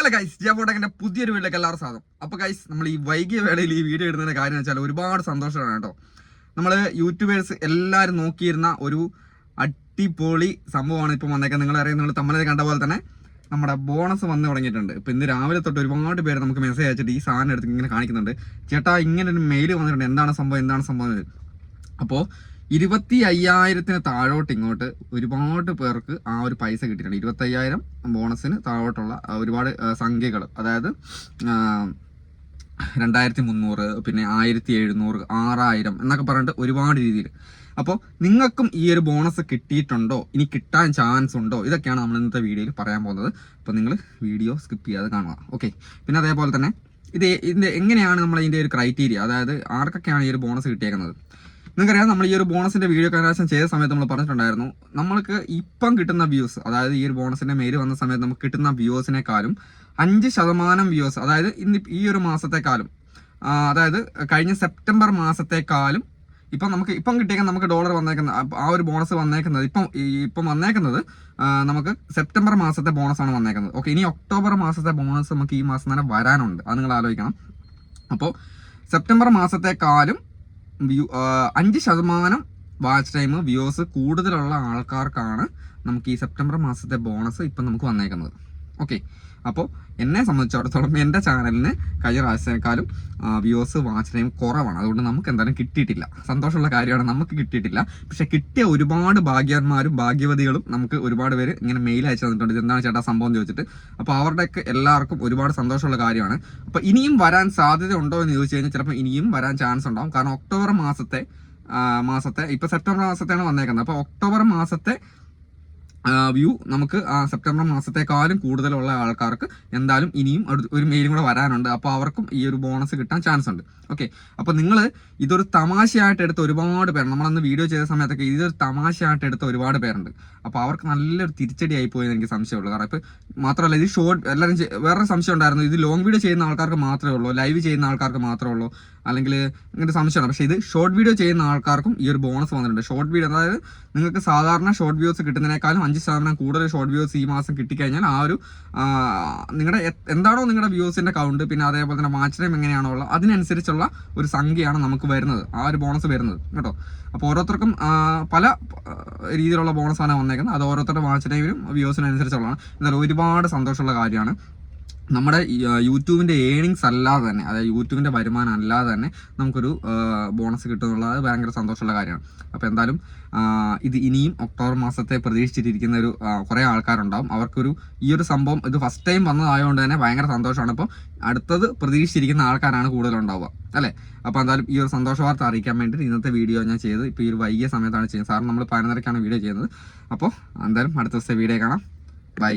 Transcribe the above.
Hello guys ജിയാബോട്ടക്കിന്റെ പുതിയൊരു വീട്ടിലേക്ക് എല്ലാവരും സാധനം അപ്പൊ ഗൈസ് നമ്മൾ ഈ വൈകിയ വേളയിൽ ഈ വീഡിയോ ഇടുന്നതിന്റെ കാര്യം വെച്ചാൽ ഒരുപാട് സന്തോഷമാണ് കേട്ടോ. നമ്മൾ യൂട്യൂബേഴ്സ് എല്ലാവരും നോക്കിയിരുന്ന ഒരു അടിപൊളി സംഭവമാണ് ഇപ്പം വന്നേക്കുന്നത്. നിങ്ങൾ അറിയാം നിങ്ങൾ തമ്മിൽ കണ്ട പോലെ തന്നെ നമ്മുടെ ബോണസ് വന്ന് തുടങ്ങിയിട്ടുണ്ട്. ഇപ്പം ഇന്ന് രാവിലെ തൊട്ട് ഒരുപാട് പേര് നമുക്ക് മെസ്സേജ് അയച്ചിട്ട് ഈ സാധനം എടുത്ത് ഇങ്ങനെ കാണിക്കുന്നുണ്ട്. ചേട്ടാ ഇങ്ങനെ ഒരു മെയിൽ വന്നിട്ടുണ്ട്. എന്താണ് സംഭവം? എന്താണ് സംഭവം. അപ്പോൾ ഇരുപത്തി അയ്യായിരത്തിന് താഴോട്ട് ഇങ്ങോട്ട് ഒരുപാട് പേർക്ക് ആ ഒരു പൈസ കിട്ടിയിട്ടുണ്ട്. ഇരുപത്തി അയ്യായിരം ബോണസിന് താഴോട്ടുള്ള ഒരുപാട് സംഖ്യകൾ അതായത് രണ്ടായിരത്തി മുന്നൂറ് പിന്നെ ആയിരത്തി എഴുന്നൂറ് ആറായിരം എന്നൊക്കെ പറഞ്ഞിട്ട് ഒരുപാട് രീതിയിൽ അപ്പോൾ നിങ്ങൾക്കും ഈ ഒരു ബോണസ് കിട്ടിയിട്ടുണ്ടോ? ഇനി കിട്ടാൻ ചാൻസ് ഉണ്ടോ? ഇതൊക്കെയാണ് നമ്മൾ ഇന്നത്തെ വീഡിയോയിൽ പറയാൻ പോകുന്നത്. അപ്പോൾ നിങ്ങൾ വീഡിയോ സ്കിപ്പ് ചെയ്യാതെ കാണുക. ഓക്കെ. പിന്നെ അതേപോലെ തന്നെ ഇത് ഇതിന്റെ എങ്ങനെയാണ് നമ്മൾ ഇതിന്റെ ഒരു ക്രൈറ്റീരിയ? അതായത് ആർക്കൊക്കെയാണ് ഈ ഒരു ബോണസ് കിട്ടിയേക്കുന്നത്? നിങ്ങൾക്കറിയാം നമ്മൾ ഈ ഒരു ബോണസിന്റെ വീഡിയോ കൈകാര്യം ചെയ്ത സമയത്ത് നമ്മൾ പറഞ്ഞിട്ടുണ്ടായിരുന്നു നമ്മൾക്ക് ഇപ്പം കിട്ടുന്ന വ്യൂസ് അതായത് ഈ ഒരു ബോണസിന്റെ മെയിൽ വന്ന സമയത്ത് നമുക്ക് കിട്ടുന്ന വ്യൂസിനെക്കാളും അഞ്ച് ശതമാനം വ്യൂസ് അതായത് ഇന്ന് ഈ ഒരു മാസത്തെക്കാളും അതായത് കഴിഞ്ഞ സെപ്റ്റംബർ മാസത്തെക്കാളും ഇപ്പം നമുക്ക് ഇപ്പം കിട്ടിയേക്കാൻ നമുക്ക് ഡോളർ വന്നേക്കുന്ന ആ ഒരു ബോണസ് വന്നേക്കുന്നത് ഇപ്പം ഇപ്പം വന്നേക്കുന്നത് നമുക്ക് സെപ്റ്റംബർ മാസത്തെ ബോണസ് ആണ് വന്നേക്കുന്നത്. ഓക്കെ ഇനി ഒക്ടോബർ മാസത്തെ ബോണസ് നമുക്ക് ഈ മാസം തന്നെ വരാനുണ്ട്. അത് നിങ്ങൾ ആലോചിക്കണം. അപ്പോൾ സെപ്റ്റംബർ മാസത്തെക്കാളും വ്യൂ അഞ്ച് ശതമാനം വാച്ച് ടൈം വ്യൂസ് കൂടുതലുള്ള ആൾക്കാർക്കാണ് നമുക്ക് ഈ സെപ്റ്റംബർ മാസത്തെ ബോണസ് ഇപ്പം നമുക്ക് വന്നേക്കുന്നത്. ഓക്കെ അപ്പോൾ എന്നെ സംബന്ധിച്ചിടത്തോളം എന്റെ ചാനലിന് കഴിഞ്ഞ പ്രാവശ്യത്തേക്കാളും വ്യൂസ് വാച്ച് ടൈം കുറവാണ്. അതുകൊണ്ട് നമുക്ക് എന്തായാലും കിട്ടിയിട്ടില്ല. സന്തോഷമുള്ള കാര്യമാണ് നമുക്ക് കിട്ടിയിട്ടില്ല. പക്ഷെ കിട്ടിയ ഒരുപാട് ഭാഗ്യവാന്മാരും ഭാഗ്യവതികളും നമുക്ക് ഒരുപാട് പേര് ഇങ്ങനെ മെയിൽ അയച്ചു തന്നിട്ടുണ്ട്. എന്താണ് ചേട്ടാ സംഭവം എന്ന് ചോദിച്ചിട്ട്. അപ്പോൾ അവരുടെയൊക്കെ എല്ലാവർക്കും ഒരുപാട് സന്തോഷമുള്ള കാര്യമാണ്. അപ്പോൾ ഇനിയും വരാൻ സാധ്യത ഉണ്ടോ എന്ന് ചോദിച്ചു കഴിഞ്ഞാൽ ചിലപ്പോൾ ഇനിയും വരാൻ ചാൻസ് ഉണ്ടാവും. കാരണം ഒക്ടോബർ മാസത്തെ മാസത്തെ ഇപ്പോൾ സെപ്റ്റംബർ മാസത്തെയാണ് വന്നേക്കുന്നത്. അപ്പോൾ ഒക്ടോബർ മാസത്തെ വ്യൂ നമുക്ക് സെപ്റ്റംബർ മാസത്തെക്കാളും കൂടുതലുള്ള ആൾക്കാർക്ക് എന്തായാലും ഇനിയും ഒരു- മെയിലും കൂടെ വരാനുണ്ട്. അപ്പോൾ അവർക്കും ഈ ഒരു ബോണസ് കിട്ടാൻ ചാൻസ് ഉണ്ട്. ഓക്കെ അപ്പോൾ നിങ്ങൾ ഇതൊരു തമാശയായിട്ട് എടുത്ത ഒരുപാട് പേർ നമ്മളന്ന് വീഡിയോ ചെയ്ത സമയത്തൊക്കെ ഇതൊരു തമാശയായിട്ട് എടുത്ത ഒരുപാട് പേരുണ്ട്. അപ്പോൾ അവർക്ക് നല്ലൊരു തിരിച്ചടി ആയിപ്പോയി പോയെന്ന് എനിക്ക് സംശയമുള്ളൂ. കാരണം ഇപ്പോൾ മാത്രമല്ല ഇത് ഷോർട്ട് എല്ലാവരും വേറെ സംശയം ഉണ്ടായിരുന്നു. ഇത് ലോങ് വീഡിയോ ചെയ്യുന്ന ആൾക്കാർക്ക് മാത്രമേ ഉള്ളൂ. ലൈവ് ചെയ്യുന്ന ആൾക്കാർക്ക് മാത്രമേ ഉള്ളൂ. അല്ലെങ്കിൽ ഇങ്ങനത്തെ സംശയമാണ്. പക്ഷേ ഇത് ഷോർട്ട് വീഡിയോ ചെയ്യുന്ന ആൾക്കാർക്കും ഈ ഒരു ബോണസ് വന്നിട്ടുണ്ട്. ഷോർട്ട് വീഡിയോ അതായത് നിങ്ങൾക്ക് സാധാരണ ഷോർട്ട് വ്യൂസ് കിട്ടുന്നതിനേക്കാളും അഞ്ച് ശതമാനം കൂടുതൽ ഷോർട്ട് വ്യൂസ് ഈ മാസം കിട്ടിക്കഴിഞ്ഞാൽ ആ ഒരു നിങ്ങളുടെ എന്താണോ നിങ്ങളുടെ വ്യൂസിന്റെ കൗണ്ട് പിന്നെ അതേപോലെ തന്നെ വാച്ച് ടൈം എങ്ങനെയാണോ ഉള്ളത് അതിനനുസരിച്ചുള്ള ഒരു സംഖ്യയാണ് നമുക്ക് വരുന്നത്. ആ ഒരു ബോണസ് വരുന്നത്. കേട്ടോ? അപ്പോൾ ഓരോരുത്തർക്കും പല രീതിയിലുള്ള ബോണസ് ആണ് വന്നേക്കുന്നത്. അത് ഓരോരുത്തരുടെ വാച്ച് ടൈമിനും വ്യൂസിനനുസരിച്ചുള്ളതാണ് എന്തായാലും ഒരുപാട് സന്തോഷമുള്ള കാര്യമാണ്. നമ്മുടെ യൂട്യൂബിന്റെ ഏണിങ്സ് അല്ലാതെ തന്നെ അതായത് യൂട്യൂബിന്റെ വരുമാനം അല്ലാതെ തന്നെ നമുക്കൊരു ബോണസ് കിട്ടുന്നുള്ളത് ഭയങ്കര സന്തോഷമുള്ള കാര്യമാണ്. അപ്പോൾ എന്തായാലും ഇത് ഇനിയും ഒക്ടോബർ മാസത്തെ പ്രതീക്ഷിച്ചിരിക്കുന്ന ഒരു കുറേ ആൾക്കാരുണ്ടാവും. അവർക്കൊരു ഈ ഒരു സംഭവം ഇത് ഫസ്റ്റ് ടൈം വന്നതായതുകൊണ്ട് തന്നെ ഭയങ്കര സന്തോഷമാണ്. അപ്പോൾ അടുത്തത് പ്രതീക്ഷിച്ചിരിക്കുന്ന ആൾക്കാരാണ് കൂടുതലുണ്ടാവുക. അല്ലേ? അപ്പോൾ എന്തായാലും ഈ ഒരു സന്തോഷ വാർത്ത അറിയിക്കാൻ വേണ്ടിയിട്ട് ഇന്നത്തെ വീഡിയോ ഞാൻ ചെയ്തത്. ഇപ്പോൾ ഈ ഒരു വൈകിയ സമയത്താണ് ചെയ്യുന്നത്. സാറിന് നമ്മൾ പതിനൊന്നരക്കാണ് വീഡിയോ ചെയ്യുന്നത്. അപ്പോൾ എന്തായാലും അടുത്ത ദിവസത്തെ വീഡിയോ കാണാം. ബൈ.